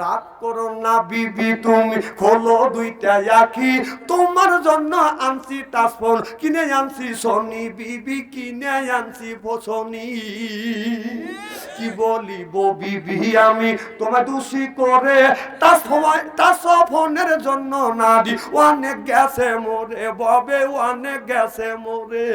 রাগ করো না বিবি, তুমি খোলো দুইটা আখি। তোমার জন্য আনছি টাসফোন কিনে আনছি সনি। বিবি, কিনে আনছি ফসনি কি বলিব বিবি আমি? তোমায় দোষী করে তার সময় তার ফোনের জন্য না নারী। অনেক গেছে মোরে, ববে অনেক গেছে মোরে।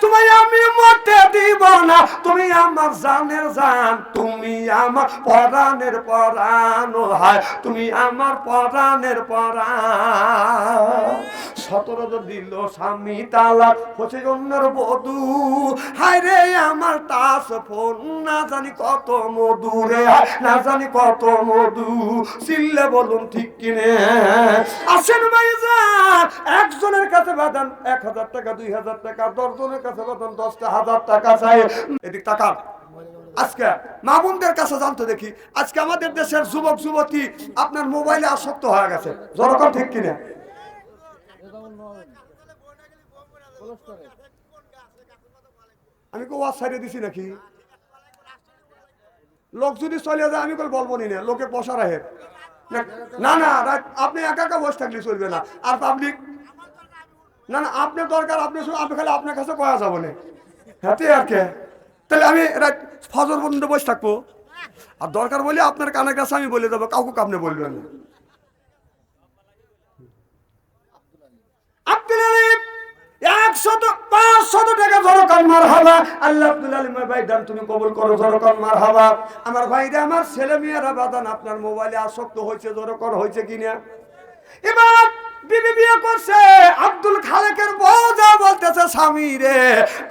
তোমায় আমি মরতে দিব না। তুমি আমার জানের জান, তুমি আমার পরাণের পরাণ হায়। তুমি আমার পরাণের পরাণ। সতেরো দিল স্বামী তালা হচ্ছে অন্যের বধু। হায় রে আমার তাস ফোন না জানি কত মধু রে না জানি কত মধু। চিল্লে বলুন ঠিক কিনে। আসেন একজনের কাছে বাদান এক হাজার টাকা, দুই হাজার টাকা, দশজনের কাছে বাদান দশটা হাজার টাকা চাই। এদিক টাকা আজকে মা বোনদের কাছে জানতে দেখি, আজকে আমাদের দেশের যুবক, যুবতী আপনার মোবাইলে আসক্ত হয়ে গেছে। জনগণ ঠিক কিনা। আমি কো ওয়াজ সাইডে দিছি নাকি? লোক যদি চলে যায়, আমি বলব নি না? লোকে বসা রাখে। না না আপনি একা একা বসে থাকলে চলবে না। আর পাবলিক না না, আপনার দরকার, আপনি আপনি খালি আপনার কাছে কয়া যাব না। হাতে আর কে? তাহলে আমি ফজর পর্যন্ত বসে থাকব। আর দরকার বলে আপনার কানের কাছে আমি বলে দেবো, কাউকে আপনি বলবেন না। একশত পাঁচশত টাকা জরকান মার হাবা আল্লাহ আব্দুল আলিম ভাই, দান তুমি কবুল করো জরকান মার হাবা আমার ভাইরা, আমার ছেলে মেয়েরা বাদান, আপনার মোবাইলে আসক্ত হয়েছে জরকর হয়েছে কিনা? এবার বিয়ে করছে। আব্দুল খালেকের বলতেছে স্বামী রে।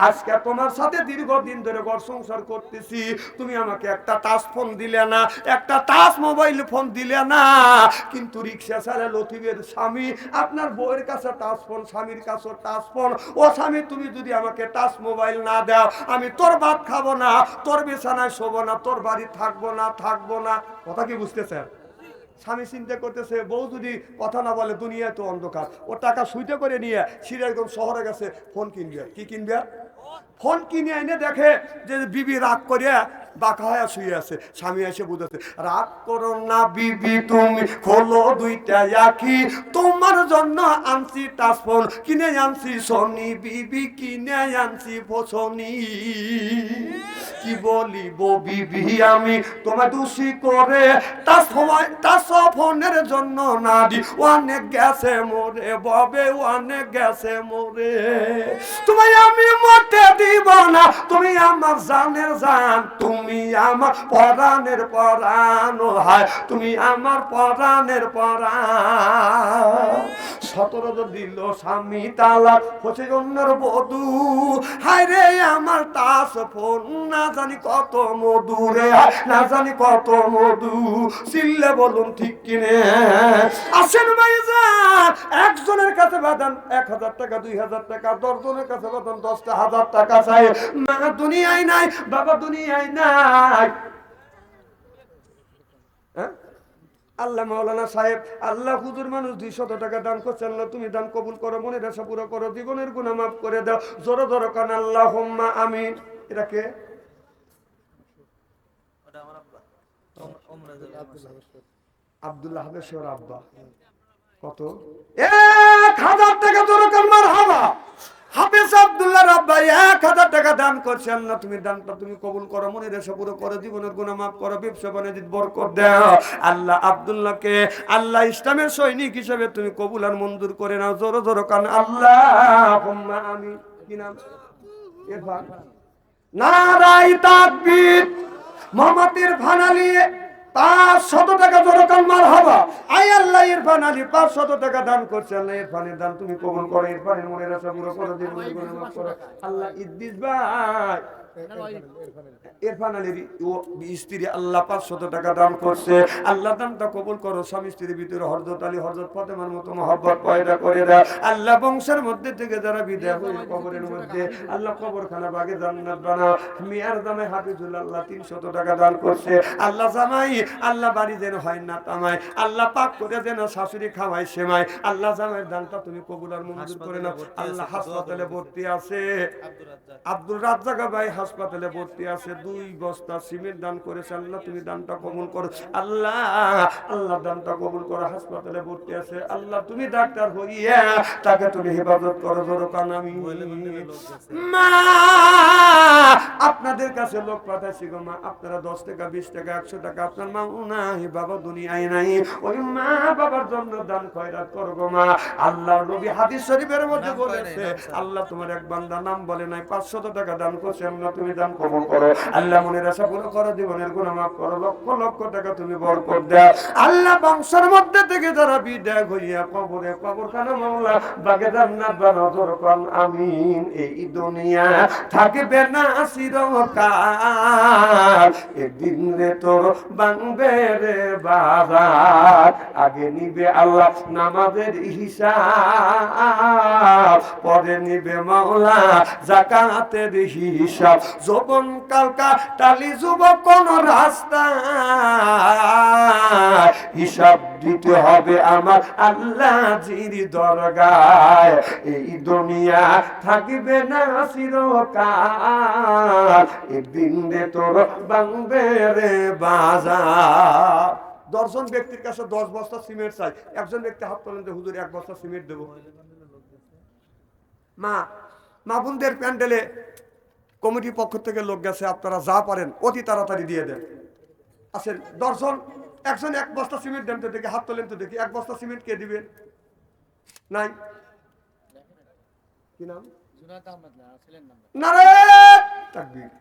আজকে তোমার সাথে দীর্ঘদিন ধরে ঘর সংসার করতেছি। তুমি আমাকে একটা টাচ ফোন দিলে না, একটা টাচ মোবাইল ফোন দিলে না। কিন্তু রিক্সা ছাড়া লতিবের স্বামী, আপনার বউয়ের কাছে টাচ ফোন, স্বামীর কাছে টাচ ফোন। ও স্বামী, তুমি যদি আমাকে টাচ মোবাইল না দাও, আমি তোর ভাত খাব না, তোর বিছানায় শোবো না, তোর বাড়ি থাকব না থাকব না। কথা কি বুঝতেছেন? স্বামী চিন্তা করতেছে, বউ যদি কথা না বলে দুনিয়া তো অন্ধকার। ও টাকা সুইতে করে নিয়ে সিরাজগঞ্জ শহরে গেছে ফোন কিনবে। কি কিনবে? ফোন কিনে এনে দেখে যে বিবি রাগ করে বাঁকা হয়ে শুয়ে আছে, স্বামী এসে বুঝেছে রাগ করো না বিবি তুমি, খোলো দুইটা আখি। তোমার জন্য আনছি টাচ ফোন কিনে আনছি সনি বিবি, কিনে আনছি ফসনি। কি বলিব বিবি আমি, তোমায় দোষী করে তার সময় তার ফোনের জন্য নারী। অনেক গেছে মোরে ববে অনেক গেছে মোরে। তোমায় আমি মরতে দিব না, তুমি আমার জানের জান, তুমি আমার পরাণের পরাণ হয় হায় তুমি আমার পরাণের পরাণ। সতেরো দিল স্বামী তালা হচ্ছে অন্যের বধু। হায় আমার তাস ফোন, না জানি কত মধু রে, না জানি কত মধু। চিল্লে বলুন, ঠিক কিনে? আসেন ভাইজান একজনের কাছে বাদান এক হাজার টাকা, দুই হাজার টাকা, দশজনের কাছে বাদান দশটা হাজার টাকা চাই। মা, দুনিয়ায় নাই, বাবা, দুনিয়ায় নাই। হ্যাঁ? আল্লাহ মাওলানা সাহেব আল্লাহ হুজুর মানুষ দুই শত টাকা দান করছেন না তুমি দান কবুল করো মনের আশা পুরো করো জীবনের গুণা মাফ করে দাও। জোরো জোরো কান আল্লাহ হোম্মা আমিন। এটা কে? আব্দুল্লাহ হাবেশ্বর আব্বা। কত? এক হাজার টাকা জোরো কান মার হাবা হাফেজ আব্দুল্লাহ রাব্বা এক হাজার টাকা দান করছেন না তুমি দানটা তুমি কবুল করো, মনে রেশা পুরো করো জীবনের গুণা মাফ করো, ব্যবসা বাণিজ্য বরকত দাও। আল্লাহ আব্দুল্লাহকে আল্লাহ ইসলামের সৈনিক হিসেবে তুমি কবুল আর মঞ্জুর করে নাও, জোরো জোরো কান আল্লাহ আমি কি নাম? নারাই তাকবীর মোহাম্মদ ইরফান আলী পাঁচ শত টাকা জোরকাল মার হবা। আই আল্লাহ, ইরফান আলী, পাঁচ শত টাকা দান করছে আল্লাহ, ইরফানের দান তুমি কবুল করো, ইরফানের মনের আশা পুরো করে, দিন আল্লাহ ইদ্দিস ভাই ইরফান আলীর ও- স্ত্রী আল্লাহ পাঁচশত টাকা দান করছে। আল্লাহ দানটা কবুল করো স্বামী স্ত্রীর ভিতরে হরজত আলী হরজত ফতেমার মতো মহব্বত পয়দা করে দাও আল্লাহ বংশের মধ্যে থেকে যারা বিদায় হয়ে কবরের মধ্যে আল্লাহ কবরখানা বাগে জান্নাত বানাও মেয়ার দামে হাফিজুল আল্লাহ তিনশত টাকা দান করছে। আল্লাহ জামাই আল্লাহ বাড়ি যেন হয় না তামায় আল্লাহ পাক করে যেন শাশুড়ি খাওয়াই সেমাই আল্লাহ জামাই দানটা তুমি কবুল আর মঞ্জুর করে নাও। আল্লাহ হাসপাতালে ভর্তি আছে। আব্দুল রাজ্জাকা ভাই হাসপাতালে ভর্তি আছে দুই বস্তা সিমেন্ট দান করেছে আল্লাহ তুমি দানটা কবুল করো। আল্লাহ আল্লাহ দানটা কবুল করো হাসপাতালে ভর্তি আছে আল্লাহ তুমি ডাক্তার হইয়া তাকে তুমি হেফাজত করো ধরো কান আমি। মা আপনাদের কাছে লোক পাঠাইছি গো মা আপনারা দশ টাকা বিশ টাকা একশো টাকা আপনার মা নাই বাবা দুনিয়ায় নাই। ওই মা বাবার জন্য দান খয়রাত করো গো মা। আল্লাহ নবী হাদিস শরীফের মধ্যে বলেছে আল্লাহ তোমার এক বান্দা নাম বলে নাই পাঁচশত টাকা দান করছে আল্লাহ তুমি দান কবুল করো। আল্লাহ মনের আশা পুরো করো, জীবনের গুণ মাফ করো। লক্ষ লক্ষ টাকা তুমি বরকত দাও। আল্লাহ বংশের মধ্যে থেকে যারা বিদায় হইয়া কবরে কবর খানা মামলা বাগে জান্নাত বানাও দরকার আমিন। এই দুনিয়া থাকবে না চিরকাল একদিন রে তোর বাংবে রে বাজার। আগে নিবে আল্লাহ নামাজের হিসাব, পরে নিবে মাওলা জাকাতের হিসাব। যৌবন কালকা টালি যুবক কোন রাস্তা। হিসাব দিতে হবে আমার আল্লাহ জির দরগায়। এই দুনিয়া থাকবে না চিরকাল। একদিন রে তোর বাংবে রে বাজার। দশজন ব্যক্তির কাছে দশ বস্তা সিমেন্ট চাই। একজন ব্যক্তি হাত তোলেন যে হুজুর এক বস্তা সিমেন্ট দেবো। মা মা বোনদের প্যান্ডেলে কমিটির পক্ষ থেকে লোক গেছে আপনারা যা পারেন অতি তাড়াতাড়ি দিয়ে দেন। আসেন দর্শন একজন এক বস্তা সিমেন্ট দেন তো দেখি হাত তোলেন তো দেখি এক বস্তা সিমেন্ট কে দিবেন? নাই। কি নাম? নারে তাকবীর।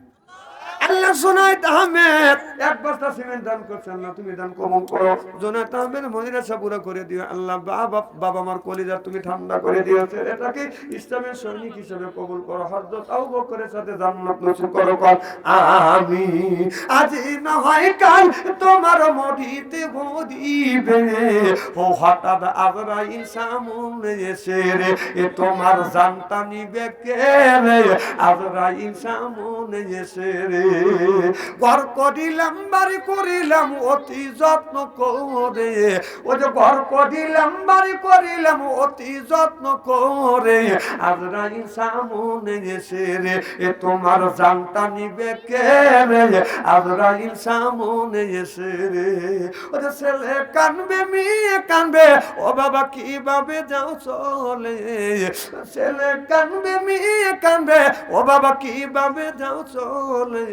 আল্লাহ জোনায়েত আহমেদ এক বস্তা সিমেন্ট দান করছেন না তুমি দান কবুল করো। জোনায়েত আহমেদ মনিরাশা পুরো করে দিও। আল্লাহ বাবা বাবা আমার কলিজা তুমি ঠান্ডা করে দিয়েছে এটাকে ইসলামের সৈনিক হিসেবে কবুল করো। হযরত আবু বকরের সাথে জান্নাত নসিব করো। কর আমি আজ না হয় কাল তোমার মরিতে বদিবে ও হঠাৎ আজরাইল সামনে এসে রে এ তোমার জানতা নিবে কে রে? আজরাইল সামনে এসে রে। ঘর করিলাম, বাড়ি করিলাম, অতি যত্ন করে। ও যে ঘর করিলাম, বাড়ি করিলাম, অতি যত্ন করে। আজরাইল সামনে এসে রে, এ তোমার জানতা নিবে কে রে? আজরাইল সামনে এসে রে। ও যে ছেলে কানবে, মেয়ে কানবে, ও বাবা কীভাবে যাও চলে? ছেলে কানবে, মেয়ে কানবে, ও বাবা কীভাবে যাও চলে?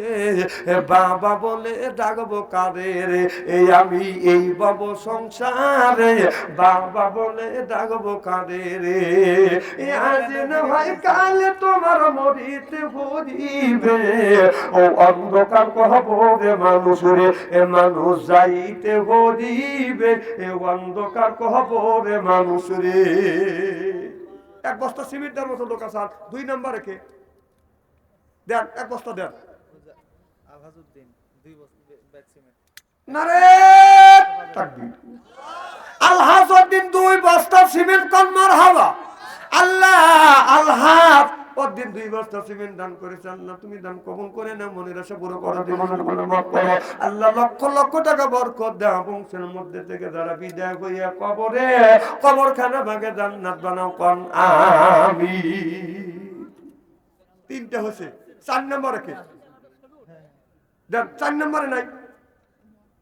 বাবা বলে, ডাকবো কারে রে? এই আমি এই বাব সংসারে। বাবা বলে, ডাকবো কারে রে? আজ না হয় কালে তোমার মরিতে হরিবে ও অন্ধকার কহবরে মানুষ রে, এ মানুষ যাইতে হরিবে এ অন্ধকার কহবরে মানুষ রে। এক বস্তা সিমেন্ট দেওয়ার মতো লোক দুই নাম্বার রেখে দেন, এক বস্তা দেন। আল্লাহ লক্ষ লক্ষ টাকা বরকত দাও, বংশের মধ্যে থেকে যারা বিদায় হইয়া কবরে, কবরখানা ভাগে জান্নাত বানাও, কোন আমি তিনটা হচ্ছে চার নম্বরে কে দেন চার নম্বরে নাই।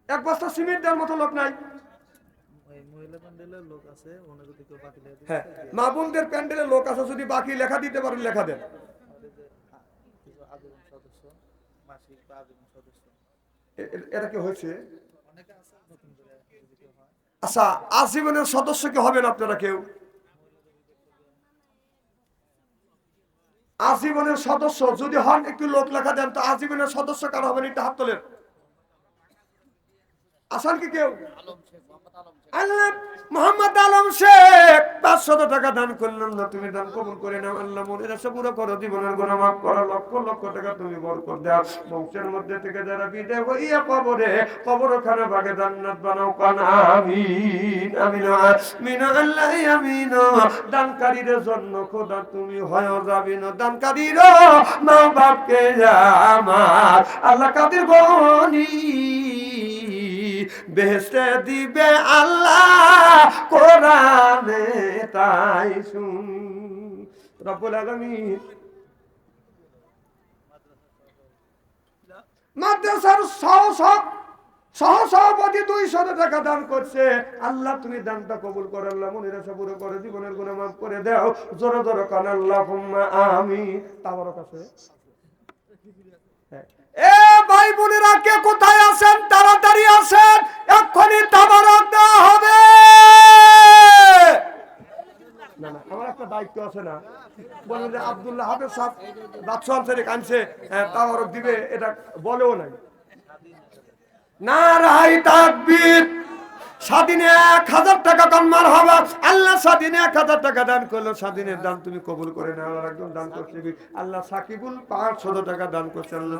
এক বস্তা সিমেন্ট দেওয়ার মতো লোক নাই। ওই মহিলা প্যান্ডেলের লোক আছে যদি বাকি হ্যাঁ মা বোনদের প্যান্ডেলে লোক আছে যদি বাকি লেখা দিতে পারেন লেখা দেন। এটা কি হয়েছে? হয়। আচ্ছা আজীবনের সদস্য কি হবেন আপনারা কেউ? আজীবনের সদস্য যদি হন, একটু লোক লেখা দেন, তো আজীবনের সদস্য কারা হবেন? একটু হাত তোলেন। আসান কি কেউ আল্লাহ মোহাম্মদ আলম শেখ পাঁচশত টাকা দান করলাম না তুমি দান কবুল করে নাও। আল্লাহ মনের আশা পুরো করো জীবনের মাফ করো লক্ষ লক্ষ টাকা তুমি বরকত দাও। বংশের মধ্যে থেকে যারা বিদে হইয়া কবরে ভাগে জান্নাত বানাও। কান আমিন আমিন আমিন আল্লাহ আমিন। দানকারীর জন্য খোদা তুমি হয় যাবিন দানকারীর মা বাপকে আমার আল্লাহ কাদের গনি বেহেস্তে দিবে আল্লাহ কোরআনে তাই শুন। রব্বুল আলামিন। মাদ্রাসার সহ সহ সহ সভাপতি দুইশো টাকা দান করছে। আল্লাহ, তুমি দানটা কবুল করে, আল্লাহ, মনের আশা পুরো করে, জীবনের গুণা মাফ করে দাও। জোরে জোরে কান আল্লাহ আমি তাবার কাছে এ ভাই বোনেরা, কে কোথায় আছেন? তাড়াতাড়ি আছে না। বলেন যে আব্দুল্লাহ হাফেজ সাহেব বাদশাহ আনসারি কানছে তাবারক দিবে, এটা বলেও নাই। না স্বাধীনে এক হাজার টাকা আল্লাহ এক হাজার টাকা দান স্বাধীনের দান তুমি কবুল করে আল্লাহ সাকিবুল টাকা দান করছে, আল্লাহ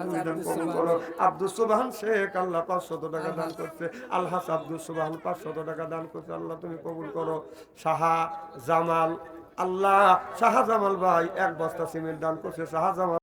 আব্দুল শেখ, আল্লাহ টাকা দান করছে। আল্লাহ টাকা দান করছে, আল্লাহ তুমি কবুল করো। সাহা জামাল আল্লাহ শাহজামাল ভাই এক বস্তা সিমেন্ট দান করছে শাহজামাল